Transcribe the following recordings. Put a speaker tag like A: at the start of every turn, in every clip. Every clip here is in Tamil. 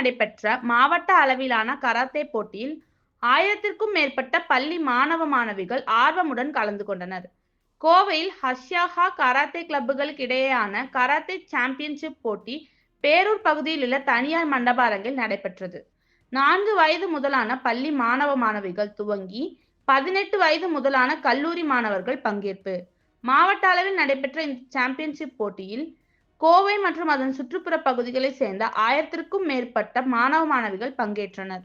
A: நடைபெற்ற மாவட்ட அளவிலான கராத்தே போட்டியில் ஆயிரத்திற்கும் மேற்பட்ட பள்ளி மாணவ மாணவிகள் ஆர்வமுடன் கலந்து கொண்டனர். கோவையில் ஹஷ்யாஹா கராத்தே கிளப்புகளுக்கு இடையேயான கராத்தே சாம்பியன்ஷிப் போட்டி பேரூர் பகுதியில் உள்ள தனியார் மண்டப அரங்கில் நடைபெற்றது. நான்கு வயது முதலான பள்ளி மாணவ மாணவிகள் துவங்கி பதினெட்டு வயது முதலான கல்லூரி மாணவர்கள் பங்கேற்பு. மாவட்ட அளவில் நடைபெற்ற இந்த சாம்பியன்ஷிப் போட்டியில் கோவை மற்றும் அதன் சுற்றுப்புற பகுதிகளைச் சேர்ந்த ஆயிரத்திற்கும் மேற்பட்ட மாணவ மாணவிகள் பங்கேற்றனர்.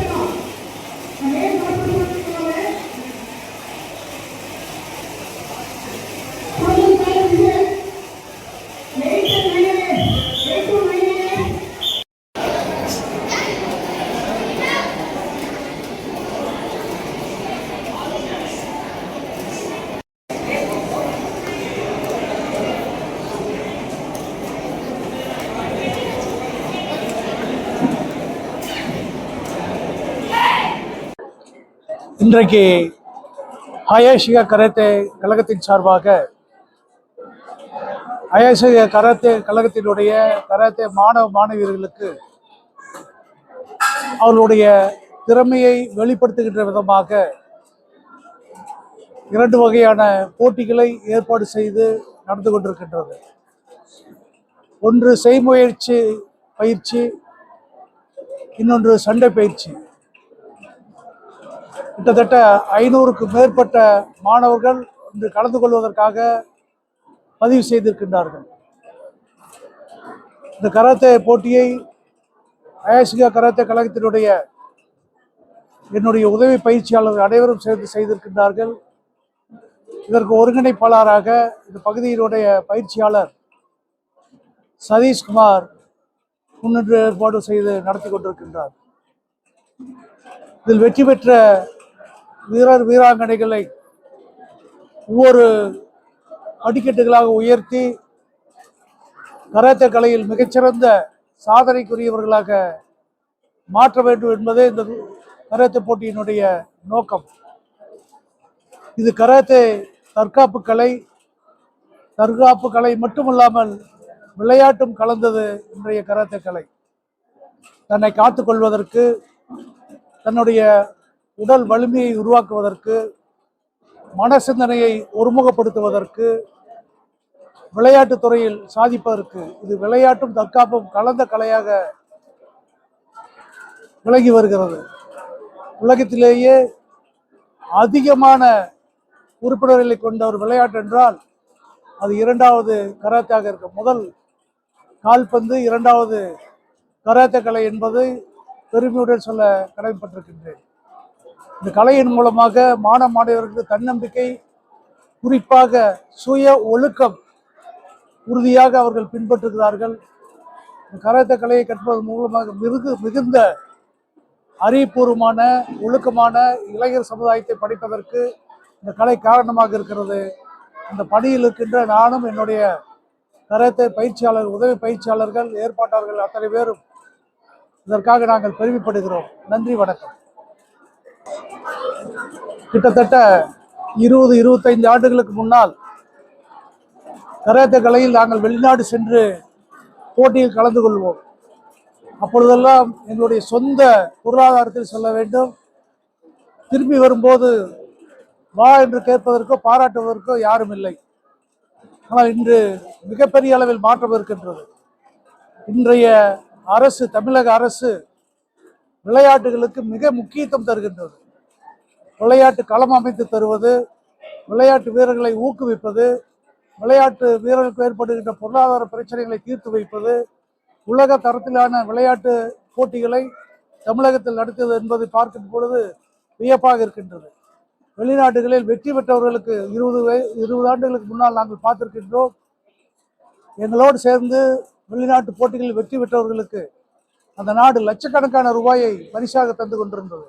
B: இன்றைக்கு அயாஷிகா கராத்தே கழகத்தின் சார்பாக அயாஷிகா கராத்தே கழகத்தினுடைய கராத்தே மாணவ மாணவியர்களுக்கு அவர்களுடைய திறமையை வெளிப்படுத்துகின்ற விதமாக இரண்டு வகையான போட்டிகளை ஏற்பாடு செய்து நடந்து கொண்டிருக்கின்றது. ஒன்று செய்முயற்சி பயிற்சி இன்னொன்று சண்டை பயிற்சி. கிட்டத்தட்ட ஐநூறுக்கு மேற்பட்ட மாணவர்கள் இன்று கலந்து கொள்வதற்காக பதிவு செய்திருக்கின்றார்கள். இந்த கராத்தே போட்டியை அயாசிகா கராத்தே கழகத்தினுடைய என்னுடைய உதவி பயிற்சியாளர்கள் அனைவரும் சேர்ந்து செய்திருக்கின்றார்கள். இதற்கு ஒருங்கிணைப்பாளராக இந்த பகுதியினுடைய பயிற்சியாளர் சதீஷ்குமார் முன்னின்று ஏற்பாடு செய்து நடத்தி கொண்டிருக்கின்றார். இதில் வெற்றி பெற்ற வீரர் வீராங்கனைகளை ஒவ்வொரு அடிக்கட்டுகளாக உயர்த்தி கராத்தே கலையில் மிகச்சிறந்த சாதனைக்குரியவர்களாக மாற்ற வேண்டும் என்பதே இந்த கராத்தே போட்டியினுடைய நோக்கம். இது கராத்தே தற்காப்பு கலை தற்காப்பு கலை மட்டுமல்லாமல் விளையாட்டும் கலந்தது இன்றைய கராத்தே கலை. தன்னை காத்துக்கொள்வதற்கு தன்னுடைய உடல் வலிமையை உருவாக்குவதற்கு மன சிந்தனையை ஒருமுகப்படுத்துவதற்கு விளையாட்டு துறையில் சாதிப்பதற்கு இது விளையாட்டும் தற்காப்பும் கலந்த கலையாக விளங்கி வருகிறது. உலகத்திலேயே அதிகமான உறுப்பினர்களை கொண்ட ஒரு விளையாட்டு என்றால் அது இரண்டாவது கராத்தாக இருக்கும் முதல் கால்பந்து இரண்டாவது கராத்தே கலை என்பது பெருமையுடன் சொல்ல கடமைப்பட்டிருக்கின்றேன். இந்த கலையின் மூலமாக மாணவ மாணவர்களுக்கு தன்னம்பிக்கை குறிப்பாக சுய ஒழுக்கம் உறுதியாக அவர்கள் பின்பற்றுகிறார்கள். இந்த கலையை கற்பதன் மூலமாக மிகு மிகுந்த அறிவுபூர்வமான ஒழுக்கமான இளைஞர் சமுதாயத்தை படிப்பதற்கு இந்த கலை காரணமாக இருக்கிறது. அந்த பணியில் இருக்கின்ற நானும் என்னுடைய கராத்தே பயிற்சியாளர் உதவி பயிற்சியாளர்கள் ஏற்பாட்டாளர்கள் அத்தனை பேரும் இதற்காக நாங்கள் பெருமைப்படுகிறோம். நன்றி வணக்கம். கிட்டத்தட்ட இருபது இருபத்தைந்து ஆண்டுகளுக்கு முன்னால் கராத்தே கலையில் நாங்கள் வெளிநாடு சென்று போட்டியில் கலந்து கொள்வோம். அப்பொழுதெல்லாம் எங்களுடைய சொந்த பொருளாதாரத்தில் செல்ல வேண்டும். திரும்பி வரும்போது வா என்று கேட்பதற்கோ பாராட்டுவதற்கோ யாரும் இல்லை. ஆனால் இன்று மிகப்பெரிய அளவில் மாற்றம் இருக்கின்றது. இன்றைய அரசு தமிழக அரசு விளையாட்டுகளுக்கு மிக முக்கியத்துவம் தருகின்றது. விளையாட்டு களம் அமைத்து தருவது விளையாட்டு வீரர்களை ஊக்குவிப்பது விளையாட்டு வீரர்களுக்கு ஏற்படுகின்ற பொருளாதார பிரச்சனைகளை தீர்த்து வைப்பது உலக தரத்திலான விளையாட்டு போட்டிகளை தமிழகத்தில் நடத்தியது என்பதை பார்க்கும் பொழுது வியப்பாக இருக்கின்றது. வெளிநாடுகளில் வெற்றி பெற்றவர்களுக்கு இருபது வய இருபது ஆண்டுகளுக்கு முன்னால் நாங்கள் பார்த்திருக்கின்றோம். எங்களோடு சேர்ந்து வெளிநாட்டு போட்டிகளில் வெற்றி பெற்றவர்களுக்கு அந்த நாடு லட்சக்கணக்கான ரூபாயை பரிசாக தந்து கொண்டிருந்தது.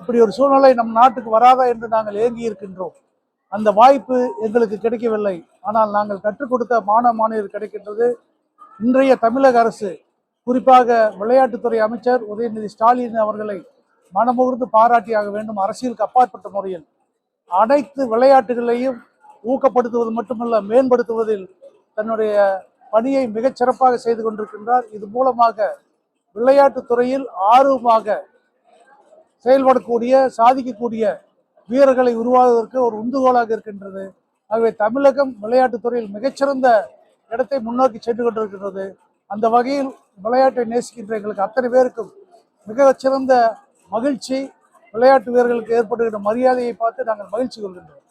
B: இப்படி ஒரு சூழ்நிலை நம் நாட்டுக்கு வராதா என்று நாங்கள் ஏங்கி இருக்கின்றோம். அந்த வாய்ப்பு எங்களுக்கு கிடைக்கவில்லை. ஆனால் நாங்கள் கற்றுக் கொடுத்த மாணவ மாணவர் கிடைக்கின்றது இன்றைய தமிழக அரசு. குறிப்பாக விளையாட்டுத்துறை அமைச்சர் உதயநிதி ஸ்டாலின் அவர்களை மனமுகர்ந்து பாராட்டியாக வேண்டும். அரசியலுக்கு அப்பாற்பட்ட முறையில் அனைத்து விளையாட்டுகளையும் ஊக்கப்படுத்துவது மட்டுமல்ல மேம்படுத்துவதில் தன்னுடைய பணியை மிகச்சிறப்பாக செய்து கொண்டிருக்கின்றார். இது மூலமாக விளையாட்டுத்துறையில் ஆர்வமாக செயல்படக்கூடிய சாதிக்கக்கூடிய வீரர்களை உருவாக்குவதற்கு ஒரு உந்துகோலாக இருக்கின்றது. ஆகவே தமிழகம் விளையாட்டுத் துறையில் மிகச்சிறந்த இடத்தை முன்னோக்கி சென்று கொண்டிருக்கின்றது. அந்த வகையில் விளையாட்டை நேசிக்கின்ற எங்களுக்கு அத்தனை பேருக்கும் மிகச்சிறந்த மகிழ்ச்சி. விளையாட்டு வீரர்களுக்கு ஏற்படுகின்ற மரியாதையை பார்த்து நாங்கள் மகிழ்ச்சி கொள்கின்றோம்.